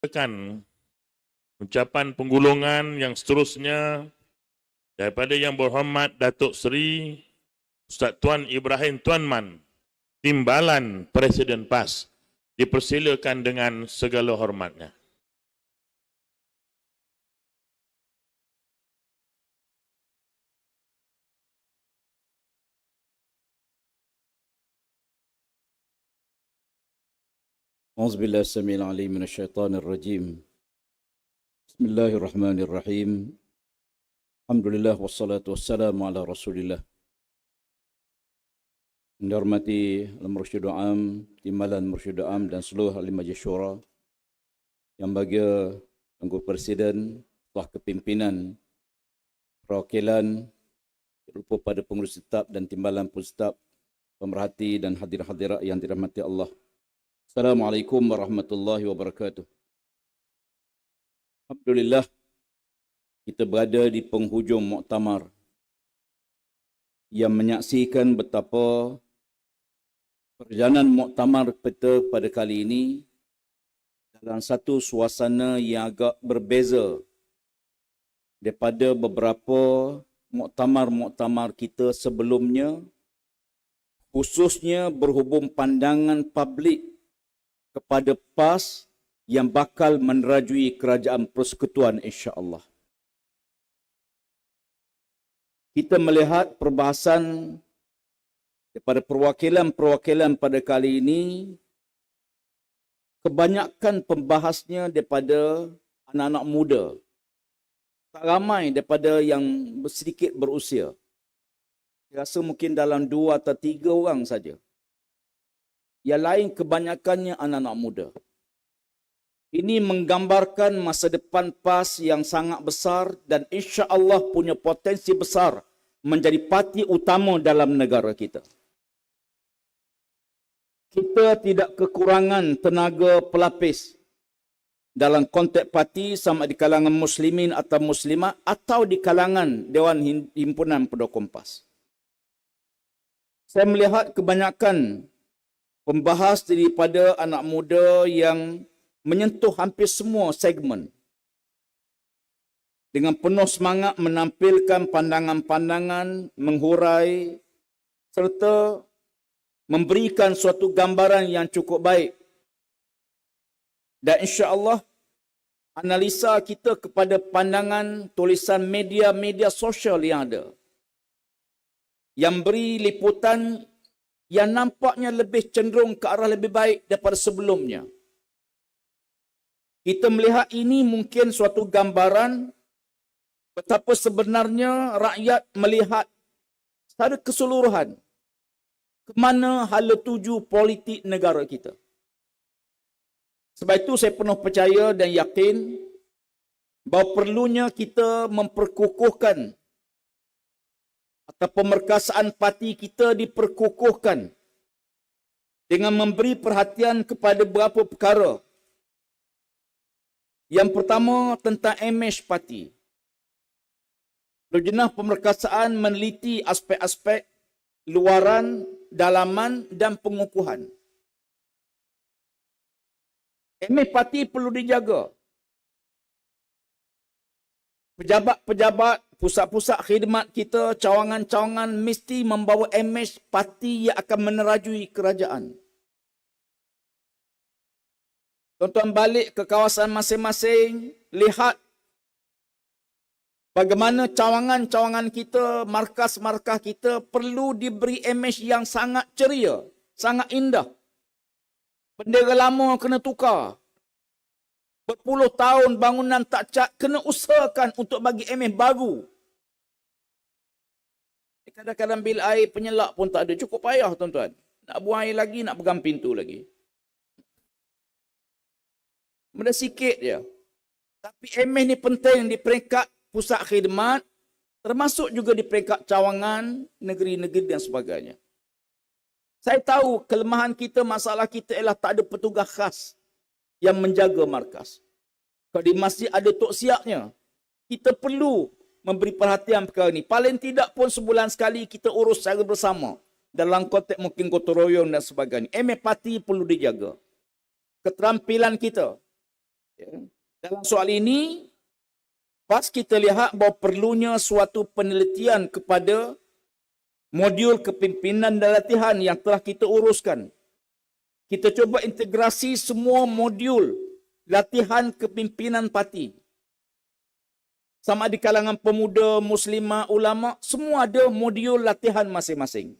tekan ucapan penggulungan yang seterusnya daripada yang berhormat Datuk Seri Ustaz Tuan Ibrahim Tuanman, Timbalan Presiden PAS, dipersilakan dengan segala hormatnya. أعوذ بالله السميع العليم من الشيطان الرجيم بسم الله الرحمن الرحيم الحمد لله والصلاة والسلام على رسول الله Yang dihormati Al-Mursyid Am, Timbalan Mursyid Am dan seluruh ahli Majlis Syura yang bagi Tengku Presiden, Ketua Kepimpinan, Perwakilan, lupa pada pengurus tetap dan timbalan pengurus tetap, pemerhati dan hadir-hadirat yang dirahmati Allah. Assalamualaikum warahmatullahi wabarakatuh. Alhamdulillah kita berada di penghujung muktamar yang menyaksikan betapa perjalanan muktamar kita pada kali ini dalam satu suasana yang agak berbeza daripada beberapa muktamar-muktamar kita sebelumnya khususnya berhubung pandangan publik kepada PAS yang bakal menerajui kerajaan persekutuan insya-Allah. Kita melihat perbahasan daripada perwakilan-perwakilan pada kali ini kebanyakan pembahasnya daripada anak-anak muda. Tak ramai daripada yang sedikit berusia. Saya rasa mungkin dalam dua atau tiga orang saja. Yang lain kebanyakannya anak-anak muda. Ini menggambarkan masa depan PAS yang sangat besar dan insya Allah punya potensi besar menjadi parti utama dalam negara kita. Kita tidak kekurangan tenaga pelapis dalam konteks parti sama di kalangan muslimin atau muslimat atau di kalangan Dewan Himpunan Pendukung PAS. Saya melihat kebanyakan pembahas daripada anak muda yang menyentuh hampir semua segmen dengan penuh semangat menampilkan pandangan-pandangan, menghurai serta memberikan suatu gambaran yang cukup baik. Dan insya-Allah analisa kita kepada pandangan tulisan media-media sosial yang ada yang beri liputan yang nampaknya lebih cenderung ke arah lebih baik daripada sebelumnya. Kita melihat ini mungkin suatu gambaran betapa sebenarnya rakyat melihat secara keseluruhan ke mana hala tuju politik negara kita. Sebab itu saya penuh percaya dan yakin bahawa perlunya kita memperkukuhkan atau pemerkasaan parti kita diperkukuhkan dengan memberi perhatian kepada beberapa perkara. Yang pertama tentang image parti. Berjenah pemerkasaan meneliti aspek-aspek luaran, dalaman dan pengukuhan. Image parti perlu dijaga. Pejabat-pejabat pusat-pusat khidmat kita, cawangan-cawangan mesti membawa imej parti yang akan menerajui kerajaan. Tuan-tuan balik ke kawasan masing-masing, lihat bagaimana cawangan-cawangan kita, markas-markas kita perlu diberi imej yang sangat ceria, sangat indah. Bendera lama kena tukar, berpuluh tahun bangunan tak cat, kena usahakan untuk bagi imej baru. Kadang-kadang bil air penyelak pun tak ada. Cukup payah tuan-tuan. Nak buang air lagi, nak pegang pintu lagi. Benda sikit je. Tapi imej ni penting di peringkat pusat khidmat, termasuk juga di peringkat cawangan, negeri-negeri dan sebagainya. Saya tahu kelemahan kita, masalah kita ialah tak ada petugas khas yang menjaga markas. Kalau di masjid ada tok siapnya, kita perlu memberi perhatian perkara ini. Paling tidak pun sebulan sekali kita urus secara bersama. Dalam konteks mungkin gotong royong dan sebagainya. Emeh parti perlu dijaga. Keterampilan kita. Ya. Dalam soal ini, pas kita lihat bahawa perlunya suatu penelitian kepada modul kepimpinan dan latihan yang telah kita uruskan. Kita cuba integrasi semua modul latihan kepimpinan parti. Sama di kalangan pemuda, muslimah, ulama, semua ada modul latihan masing-masing.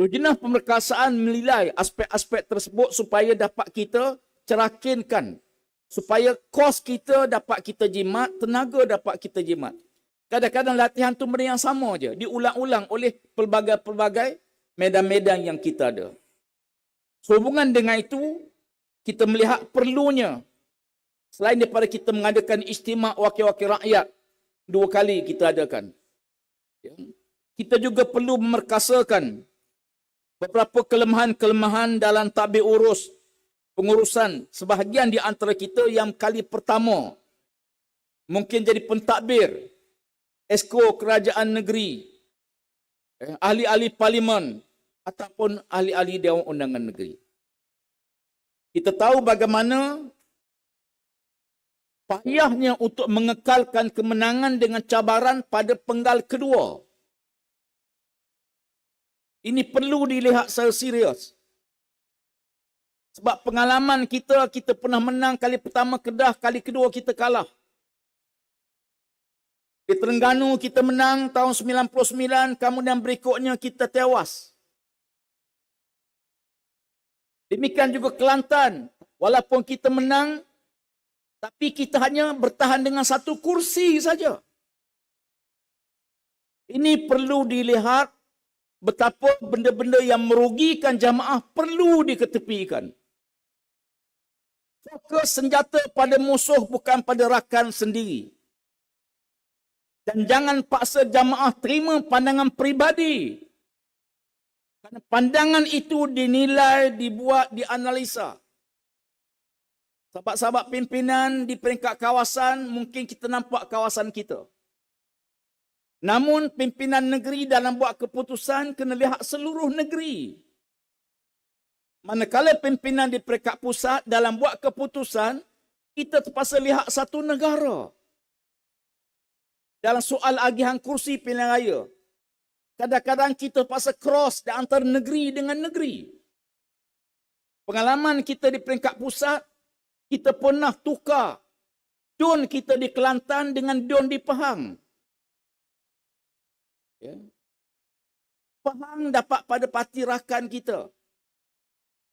Lujnah pemerkasaan menilai aspek-aspek tersebut supaya dapat kita cerakinkan. Supaya kos kita dapat kita jimat, tenaga dapat kita jimat. Kadang-kadang latihan tu benda yang sama je. Diulang-ulang oleh pelbagai-pelbagai medan-medan yang kita ada. Sehubungan dengan itu, kita melihat perlunya selain daripada kita mengadakan istimak wakil-wakil rakyat dua kali kita adakan. Ya. Kita juga perlu memerkasakan beberapa kelemahan-kelemahan dalam tabir urus pengurusan sebahagian di antara kita yang kali pertama mungkin jadi pentadbir esko kerajaan negeri eh, ahli-ahli parlimen ataupun ahli-ahli Dewan Undangan Negeri. Kita tahu bagaimana payahnya untuk mengekalkan kemenangan dengan cabaran pada penggal kedua. Ini perlu dilihat secara serius. Sebab pengalaman kita, kita pernah menang kali pertama Kedah, kali kedua kita kalah. Di Terengganu kita menang tahun 99, kemudian berikutnya kita tewas. Demikian juga Kelantan. Walaupun kita menang, tapi kita hanya bertahan dengan satu kursi saja. Ini perlu dilihat betapa benda-benda yang merugikan jamaah perlu diketepikan. Fokus senjata pada musuh bukan pada rakan sendiri. Dan jangan paksa jamaah terima pandangan peribadi kerana pandangan itu dinilai, dibuat, dianalisa. Sahabat-sahabat pimpinan di peringkat kawasan, mungkin kita nampak kawasan kita. Namun pimpinan negeri dalam buat keputusan kena lihat seluruh negeri. Manakala pimpinan di peringkat pusat dalam buat keputusan, kita terpaksa lihat satu negara. Dalam soal agihan kursi pilihan raya, Kadang-kadang kita pasal cross di antara negeri dengan negeri. Pengalaman kita di peringkat pusat, kita pernah tukar don kita di Kelantan dengan don di Pahang. Ya. Pahang dapat pada parti rakan kita.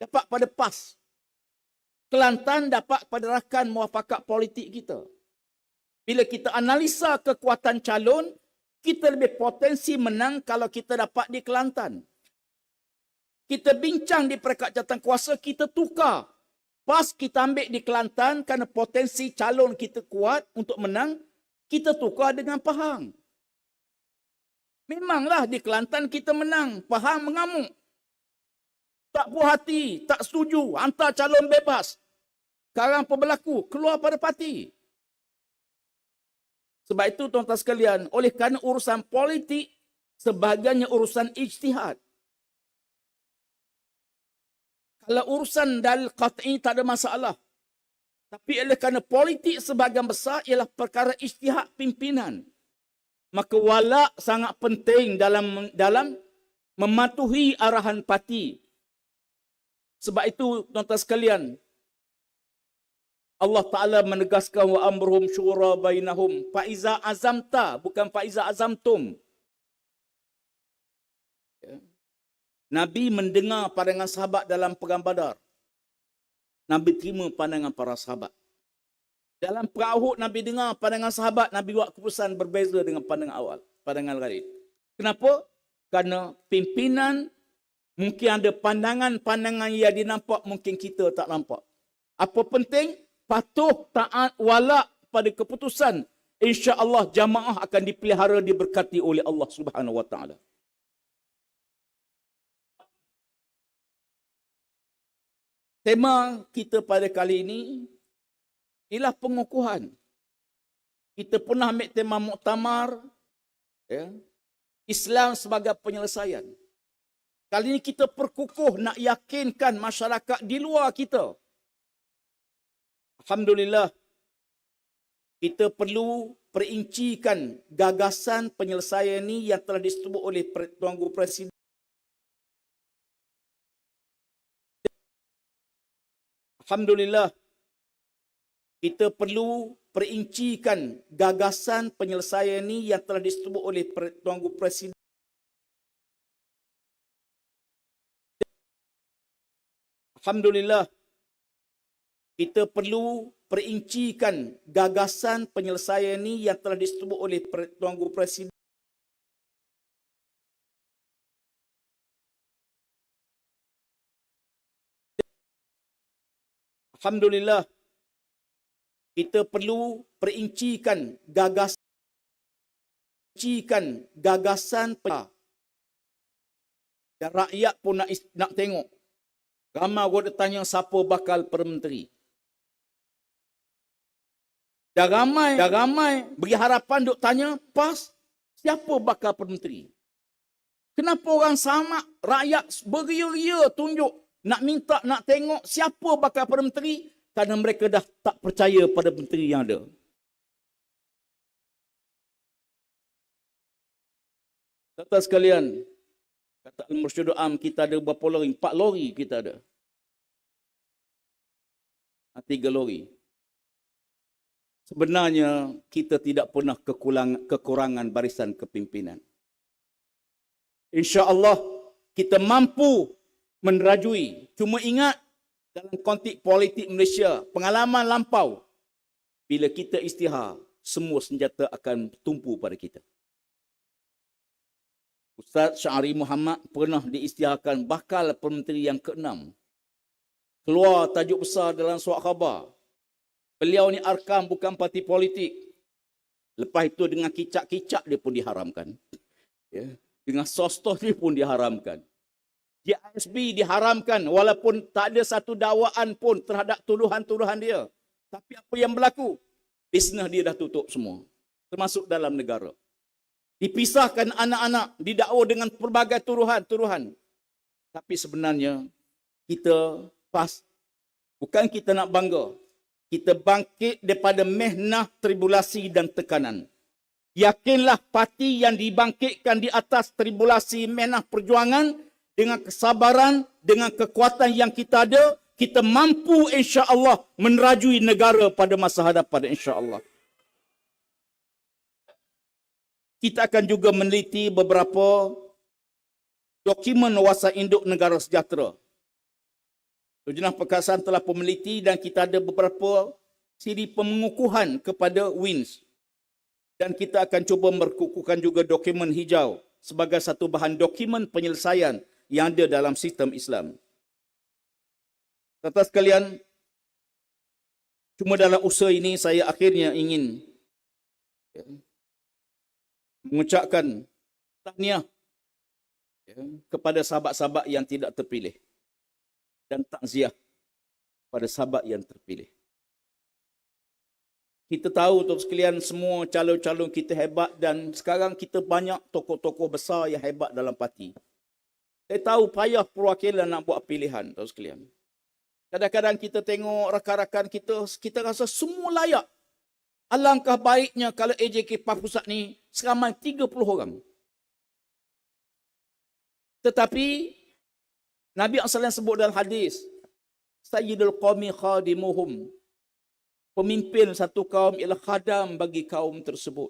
Dapat pada PAS. Kelantan dapat pada rakan muafakat politik kita. Bila kita analisa kekuatan calon, kita lebih potensi menang kalau kita dapat di Kelantan. Kita bincang di peringkat jawatan kuasa, kita tukar. Pas kita ambil di Kelantan kerana potensi calon kita kuat untuk menang, kita tukar dengan Pahang. Memanglah di Kelantan kita menang, Pahang mengamuk. Tak puas hati, tak setuju, hantar calon bebas. Sekarang apa berlaku? Keluar pada parti. Sebab itu tuan-tuan sekalian, oleh kerana urusan politik sebahagiannya urusan ijtihad. Kalau urusan dalil qat'i tak ada masalah. Tapi oleh kerana politik sebahagian besar ialah perkara ijtihad pimpinan. Maka wala sangat penting dalam dalam mematuhi arahan parti. Sebab itu tuan-tuan sekalian, Allah Ta'ala menegaskan wa amruhum syura bainahum. Fa'iza azamta, bukan fa'iza azamtum. Ya. Nabi mendengar pandangan sahabat dalam perang badar. Nabi terima pandangan para sahabat. Dalam perang Nabi dengar pandangan sahabat, Nabi buat keputusan berbeza dengan pandangan awal. Pandangan lain. Kenapa? Karena pimpinan mungkin ada pandangan-pandangan yang dinampak, mungkin kita tak nampak. Apa penting? Patuh taat wala pada keputusan insya-Allah jamaah akan dipelihara diberkati oleh Allah Subhanahu wa taala Tema kita pada kali ini ialah pengukuhan. Kita pernah ambil tema muktamar ya, Islam sebagai penyelesaian. Kali ini kita perkukuh nak yakinkan masyarakat di luar kita Alhamdulillah, kita perlu perincikan gagasan penyelesaian ini yang telah disetubuk oleh Pre- Tuanku Presiden. Alhamdulillah, kita perlu perincikan gagasan penyelesaian ini yang telah disetubuk oleh Pre- Tuanku Presiden. Alhamdulillah, kita perlu perincikan gagasan penyelesaian ini yang telah disetubuk oleh Pre- Tuanku Presiden. Alhamdulillah, kita perlu perincikan gagasan perincikan gagasan dan rakyat pun nak, nak tengok ramai orang tanya siapa bakal Perdana Menteri. Dah ramai, dah ramai beri harapan duk tanya pas siapa bakal Perdana Menteri. Kenapa orang sama rakyat beria-ria tunjuk nak minta nak tengok siapa bakal Perdana Menteri kerana mereka dah tak percaya pada menteri yang ada. Kata sekalian, kata Al-Mursyidul Am kita ada berapa lori? Empat lori kita ada. Tiga lori. Sebenarnya kita tidak pernah kekurangan, kekurangan barisan kepimpinan. Insya Allah kita mampu menerajui. Cuma ingat dalam konteks politik Malaysia, pengalaman lampau, bila kita istihar, semua senjata akan tumpu pada kita. Ustaz Syahri Muhammad pernah diistiharkan bakal Menteri yang keenam. Keluar tajuk besar dalam surat khabar. Beliau ni arkam bukan parti politik. Lepas itu dengan kicak-kicak dia pun diharamkan. Ya. Dengan sostoh dia pun diharamkan. JISB diharamkan walaupun tak ada satu dakwaan pun terhadap tuduhan-tuduhan dia. Tapi apa yang berlaku? Bisnes dia dah tutup semua. Termasuk dalam negara. Dipisahkan anak-anak didakwa dengan pelbagai tuduhan-tuduhan. Tapi sebenarnya kita pas bukan kita nak bangga. Kita bangkit daripada mehnah, tribulasi dan tekanan. Yakinlah parti yang dibangkitkan di atas tribulasi mehnah perjuangan dengan kesabaran, dengan kekuatan yang kita ada, kita mampu insya-Allah menerajui negara pada masa hadapan insya-Allah. Kita akan juga meneliti beberapa dokumen wasa induk negara sejahtera. Jenah Perkasaan telah pun meneliti dan kita ada beberapa siri pengukuhan kepada WINS. Dan kita akan cuba merkukuhkan juga dokumen hijau sebagai satu bahan dokumen penyelesaian yang ada dalam sistem Islam. Kata sekalian, cuma dalam usaha ini saya akhirnya ingin ya, mengucapkan tahniah ya, kepada sahabat-sahabat yang tidak terpilih dan takziah pada sahabat yang terpilih. Kita tahu tuan sekalian semua calon-calon kita hebat dan sekarang kita banyak tokoh-tokoh besar yang hebat dalam parti. Saya tahu payah perwakilan nak buat pilihan tuan sekalian. Kadang-kadang kita tengok rakan-rakan kita, kita rasa semua layak. Alangkah baiknya kalau AJK PAF Pusat ni seramai 30 orang. Tetapi Nabi SAW sebut dalam hadis, Sayyidul Qawmi khadimuhum. Pemimpin satu kaum ialah khadam bagi kaum tersebut.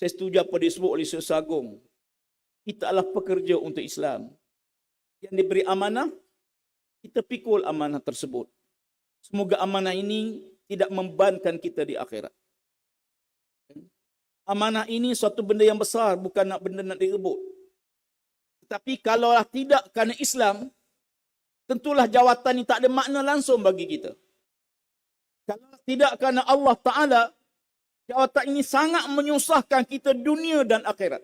Saya setuju apa disebut oleh Syekh Agung. Kita adalah pekerja untuk Islam. Yang diberi amanah, kita pikul amanah tersebut. Semoga amanah ini tidak membankan kita di akhirat. Amanah ini suatu benda yang besar, bukan nak benda nak direbut. Tetapi kalaulah tidak kerana Islam, tentulah jawatan ini tak ada makna langsung bagi kita. Kalau tidak kerana Allah Ta'ala, jawatan ini sangat menyusahkan kita dunia dan akhirat.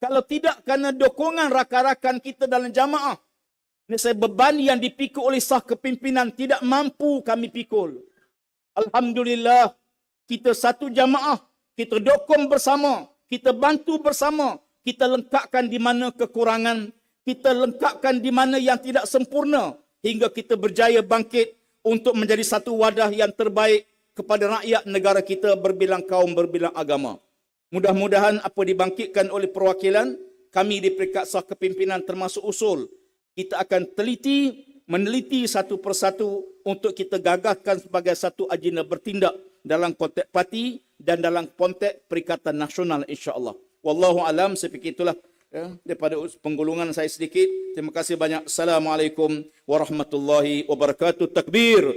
Kalau tidak kerana dokongan rakan-rakan kita dalam jamaah, ini saya beban yang dipikul oleh sah kepimpinan tidak mampu kami pikul. Alhamdulillah, kita satu jamaah, kita dokong bersama, kita bantu bersama, kita lengkapkan di mana kekurangan, kita lengkapkan di mana yang tidak sempurna hingga kita berjaya bangkit untuk menjadi satu wadah yang terbaik kepada rakyat negara kita berbilang kaum, berbilang agama. Mudah-mudahan apa dibangkitkan oleh perwakilan kami di peringkat sah kepimpinan termasuk usul kita akan teliti meneliti satu persatu untuk kita gagahkan sebagai satu agenda bertindak dalam konteks parti dan dalam konteks Perikatan Nasional insya-Allah. Wallahu alam fikir itulah ya, daripada penggulungan saya sedikit. Terima kasih banyak. Assalamualaikum warahmatullahi wabarakatuh. Takbir.